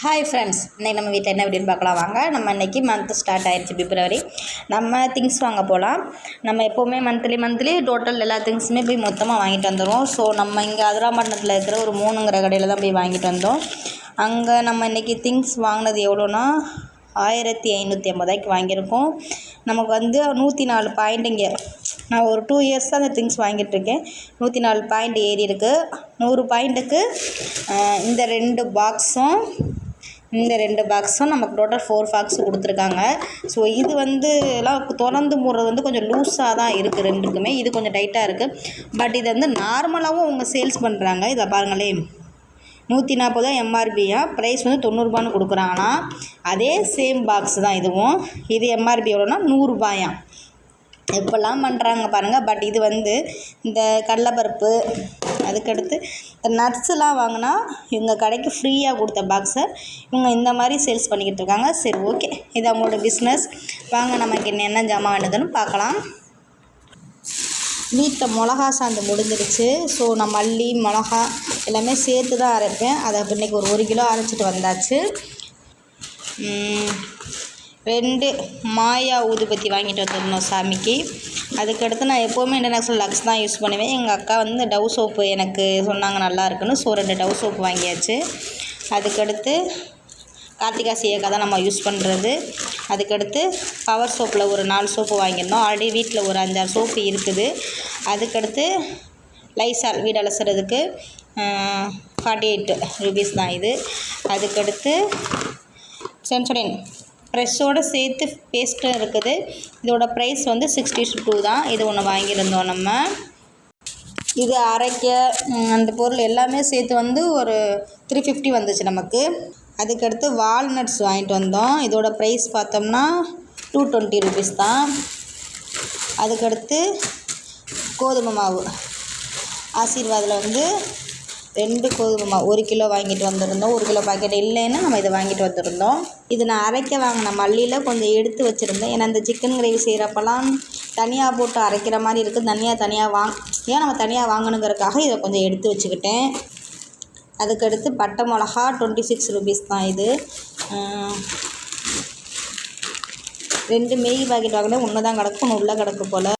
Hi friends இன்னைக்கு நம்ம வீட்டில் என்ன அப்படின்னு பார்க்கலாம். வாங்க நம்ம இன்றைக்கி மந்த் ஸ்டார்ட் ஆயிடுச்சு பிப்ரவரி நம்ம திங்ஸ் வாங்க போகலாம் நம்ம எப்போவுமே மந்த்லி மந்த்லி டோட்டல் எல்லா திங்ஸுமே போய் மொத்தமாக வாங்கிட்டு வந்துடுவோம் ஸோ நம்ம இங்கே அதிராம்பட்டினத்தில் இருக்கிற ஒரு மூணுங்கிற கடையில் தான் போய் வாங்கிட்டு வந்தோம். அங்கே நம்ம இன்றைக்கி திங்ஸ் வாங்கினது எவ்வளோனா ஆயிரத்தி ஐநூற்றி ஐம்பதாய்க்கு வாங்கியிருக்கோம். நமக்கு வந்து நூற்றி நாலு பாயிண்ட் இங்கே நான் ஒரு டூ இயர்ஸ் தான் அந்த திங்ஸ் வாங்கிட்டுருக்கேன் நூற்றி நாலு பாயிண்ட் ஏறி இருக்குது நூறு பாயிண்ட்டுக்கு இந்த ரெண்டு பாக்ஸும் இந்த ரெண்டு பாக்ஸும் நமக்கு டோட்டல் ஃபோர் பாக்ஸ் கொடுத்துருக்காங்க. ஸோ இது வந்து எல்லாம் திறந்து மூடுறது வந்து கொஞ்சம் லூஸாக தான் இருக்குது ரெண்டுக்குமே. இது கொஞ்சம் டைட்டாக இருக்குது பட் இது வந்து நார்மலாகவும் அவங்க சேல்ஸ் பண்ணுறாங்க இதை பாருங்களேன் நூற்றி நாற்பது எம்ஆர்பியா ப்ரைஸ் வந்து தொண்ணூறுபான்னு கொடுக்குறாங்கன்னா அதே சேம் பாக்ஸ் தான் இதுவும். இது எம்ஆர்பி எவ்வளோனா நூறுரூபாயாம் எப்படிலாம் பண்ணுறாங்க பாருங்கள் பட் இது வந்து இந்த கடலைப்பருப்பு அதுக்கடுத்து இந்த வாங்கினா இவங்க கடைக்கு ஃப்ரீயாக கொடுத்த பாக்ஸை இவங்க இந்த மாதிரி சேல்ஸ் பண்ணிக்கிட்டு இருக்காங்க. சரி ஓகே. இது அவங்களோட பிஸ்னஸ் வாங்க நமக்கு என்ன என்ன ஜாமான் வேணுதுன்னு பார்க்கலாம். வீட்டில் மிளகா சாந்து முடிஞ்சிருச்சு ஸோ நான் மல்லி மிளகா எல்லாமே சேர்த்து தான் அரைப்பேன். அதை இன்றைக்கி ஒரு ஒரு கிலோ அரைச்சிட்டு வந்தாச்சு. ரெண்டு மாயா ஊதுபத்தி வாங்கிட்டு வந்துருந்தோம் சாமிக்கு. அதுக்கடுத்து நான் எப்போவுமே இன்டர்நேஷ்னல் லக்ஸ் தான் யூஸ் பண்ணுவேன். எங்கள் அக்கா வந்து டவ் சோப்பு எனக்கு சொன்னாங்க நல்லா இருக்குன்னு. ஸோ ரெண்டு டவ் சோப்பு வாங்கியாச்சு. அதுக்கடுத்து கார்த்திகா சீயக்கா தான் நம்ம யூஸ் பண்ணுறது அதுக்கடுத்து பவர் சோப்பில் ஒரு நாலு சோப்பு வாங்கியிருந்தோம். ஆல்ரெடி வீட்டில் ஒரு அஞ்சாறு சோப்பு இருக்குது. அதுக்கடுத்து லைசால் வீடு அலசுறதுக்கு ஃபார்ட்டி எயிட் ருபீஸ் தான் இது. அதுக்கடுத்து சென்சோடைன் ப்ரெஷ்ஷோடு சேர்த்து பேஸ்ட்டும் இருக்குது. இதோட ப்ரைஸ் வந்து சிக்ஸ்டி டூ தான். இது ஒன்று வாங்கியிருந்தோம் நம்ம. இது அரைக்க அந்த பொருள் எல்லாமே சேர்த்து வந்து ஒரு த்ரீ ஃபிஃப்டி வந்துச்சு நமக்கு. அதுக்கடுத்து வால்நட்ஸ் வாங்கிட்டு வந்தோம். இதோட ப்ரைஸ் பார்த்தோம்னா டூ டுவெண்ட்டி ருபீஸ் தான். அதுக்கடுத்து கோதுமை மாவு. ஆசீர்வாதில் வந்து ரெண்டு கோதுமை மாவு ஒரு கிலோ வாங்கிட்டு வந்திருந்தோம் ஒரு கிலோ பாக்கெட் இல்லைன்னா நம்ம இதை வாங்கிட்டு வந்திருந்தோம். இது நான் அரைக்க வாங்கின மல்லியில் கொஞ்சம் எடுத்து வச்சுருந்தேன். ஏன்னா இந்த சிக்கன் கிரேவி செய்கிறப்பெல்லாம் தனியாக போட்டு அரைக்கிற மாதிரி இருக்குது தனியாக தனியாக வாங் ஏன் நம்ம தனியாக வாங்கணுங்கிறதுக்காக இதை கொஞ்சம் எடுத்து வச்சுக்கிட்டேன். அதுக்கடுத்து பட்டை மிளகா டுவெண்ட்டி சிக்ஸ் ருபீஸ் தான் இது. ரெண்டு மேகி பாக்கெட் வாங்கினேன். ஒன்று தான் கிடக்கும். ஒன்று உள்ளே கிடக்கு போல்.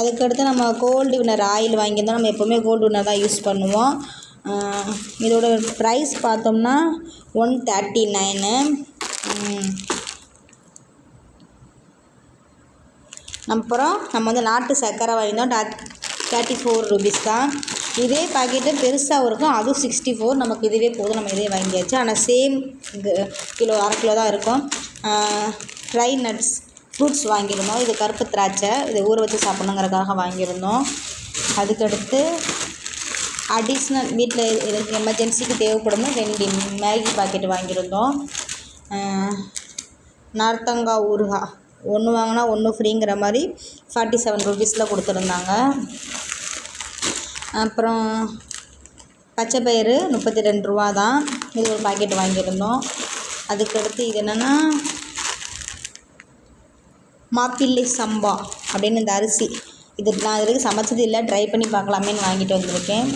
அதுக்கடுத்து நம்ம கோல்டு வினர் ஆயில் வாங்கியிருந்தோம். நம்ம எப்போவுமே கோல்டு வினர் தான் யூஸ் பண்ணுவோம். இதோட ப்ரைஸ் பார்த்தோம்னா ஒன் தேர்ட்டி நைனு அப்புறம் நம்ம வந்து நாட்டு சர்க்கரை வாங்கியிருந்தோம். தேர்ட்டி ஃபோர் ருபீஸ் தான். இதே பாக்கெட்டு பெருசாகவும் இருக்கும். அதுவும் சிக்ஸ்டி ஃபோர் நமக்கு இதுவே போதும். நம்ம இதே வாங்கியாச்சு. ஆனால் சேம் கிலோ அரை கிலோ தான் இருக்கும். ட்ரை நட்ஸ் ஃப்ரூட்ஸ் வாங்கியிருந்தோம். இது கருப்பு திராட்சை. இதை ஊற வச்சு சாப்பிட்ணுங்கிறதுக்காக வாங்கியிருந்தோம். அதுக்கடுத்து அடிஷ்னல் வீட்டில் எனக்கு எமர்ஜென்சிக்கு தேவைப்படும் ரெண்டு மேகி பாக்கெட் வாங்கியிருந்தோம். நார்த்தங்காய் ஊறுகாய் ஒன்று வாங்கினா ஒன்று ஃப்ரீங்கிற மாதிரி ஃபார்ட்டி செவன் ருபீஸில் கொடுத்துருந்தாங்க. அப்புறம் பச்சை பயிறு முப்பத்தி ரெண்டு ரூபா தான் இது ஒரு பாக்கெட் வாங்கியிருந்தோம். அதுக்கடுத்து இது என்னென்னா மாப்பிள்ளை சம்பா அப்படின்னு இந்த அரிசி. இது நான் இது வரைக்கும் சமைச்சது இல்லை. ட்ரை பண்ணி பார்க்கலாமேன்னு வாங்கிட்டு வந்திருக்கேன்.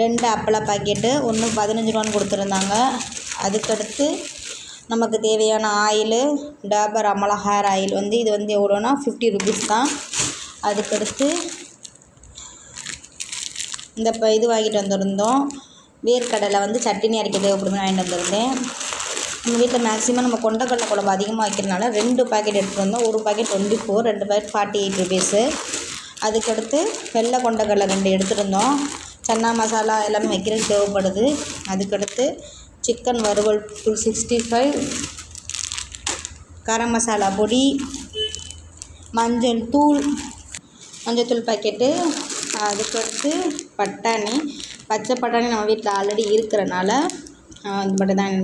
ரெண்டு அப்பள பாக்கெட்டு ஒன்று பதினஞ்சு ரூபான்னு கொடுத்துருந்தாங்க. அதுக்கடுத்து நமக்கு தேவையான oil Dabur Amla hair oil வந்து இது வந்து எவ்வளோனா ஃபிஃப்டி ருபீஸ் தான். அதுக்கடுத்து இந்த இப்போ இது வாங்கிட்டு வந்திருந்தோம். வேர்க்கடலை வந்து சட்னி அரைக்க தேவைப்படுதுன்னு வாங்கிட்டு வந்திருந்தேன். எங்கள் வீட்டில் மேக்ஸிமம் நம்ம கொண்டக்கடலை குழம்பு அதிகமாக வைக்கிறனால ரெண்டு பாக்கெட் எடுத்துகிட்டு வந்தோம். ஒரு பாக்கெட் டுவெண்ட்டி ஃபோர் ரெண்டு பாக்கெட் ஃபார்ட்டி எயிட் ருபீஸு அதுக்கடுத்து வெள்ளை கொண்டக்கடலை ரெண்டு எடுத்துருந்தோம் சன்னா மசாலா எல்லாமே வைக்கிறதுக்கு தேவைப்படுது. அதுக்கடுத்து சிக்கன் வறுவல் two sixty five garam masala பொடி மஞ்சள் தூள் மஞ்சள் தூள் பாக்கெட்டு அதுக்கடுத்து பட்டாணி. பச்சை பட்டாணி நம்ம வீட்டில் ஆல்ரெடி இருக்கிறனால அது மட்டும் தான்.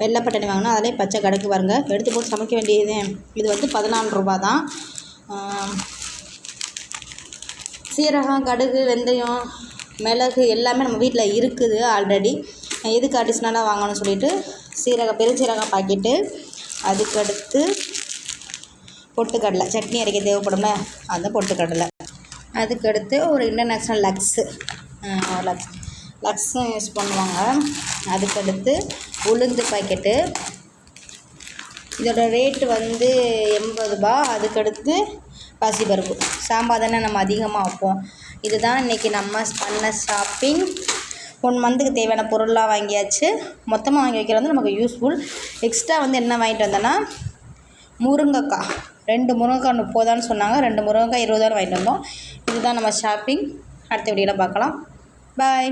வெள்ளை பட்டாணி வாங்கினோம் அதிலே பச்சை கிடக்கு பாருங்க. எடுத்து போட்டு சமைக்க வேண்டியது. இது வந்து பதினாலு ரூபா தான். சீரகம் கடுகு வெந்தயம் மிளகு எல்லாமே நம்ம வீட்டில் இருக்குது ஆல்ரெடி. எதுக்கு அடிஷ்னலாக வாங்கணும்னு சொல்லிட்டு சீரகம் பெருஞ்சீரகம் பாக்கெட்டு. அதுக்கடுத்து பொட்டுக்கடலை. சட்னி அரைக்க தேவைப்படும்ல அந்த பொட்டுக்கடலை. அதுக்கடுத்து ஒரு இன்டர்நேஷ்னல் லக்ஸு. லக்ஸ். லக்ஸும் யூஸ் பண்ணுவாங்க. அதுக்கடுத்து உளுந்து பாக்கெட்டு. இதோட ரேட்டு வந்து எண்பது ரூபா. அதுக்கடுத்து பாசிப்பருப்பு. சாம்பார் தானே நம்ம அதிகமாக வைப்போம். இதுதான் இன்றைக்கி நம்ம பண்ண ஷாப்பிங் ஒன் மந்த்துக்கு தேவையான பொருள்லாம் வாங்கியாச்சு. மொத்தமாக வாங்கி வைக்கிறது வந்து நமக்கு யூஸ்ஃபுல் எக்ஸ்ட்ரா வந்து என்ன வாங்கிட்டு வந்தோன்னா முருங்கைக்காய். ரெண்டு முருங்கைக்காய் முப்பதான்னு சொன்னாங்க. ரெண்டு முருங்கைக்காய் இருபதாயிரம் வாங்கிட்டு வந்தோம். இதுதான் நம்ம ஷாப்பிங் அடுத்த வீடியோவில் பார்க்கலாம். பாய்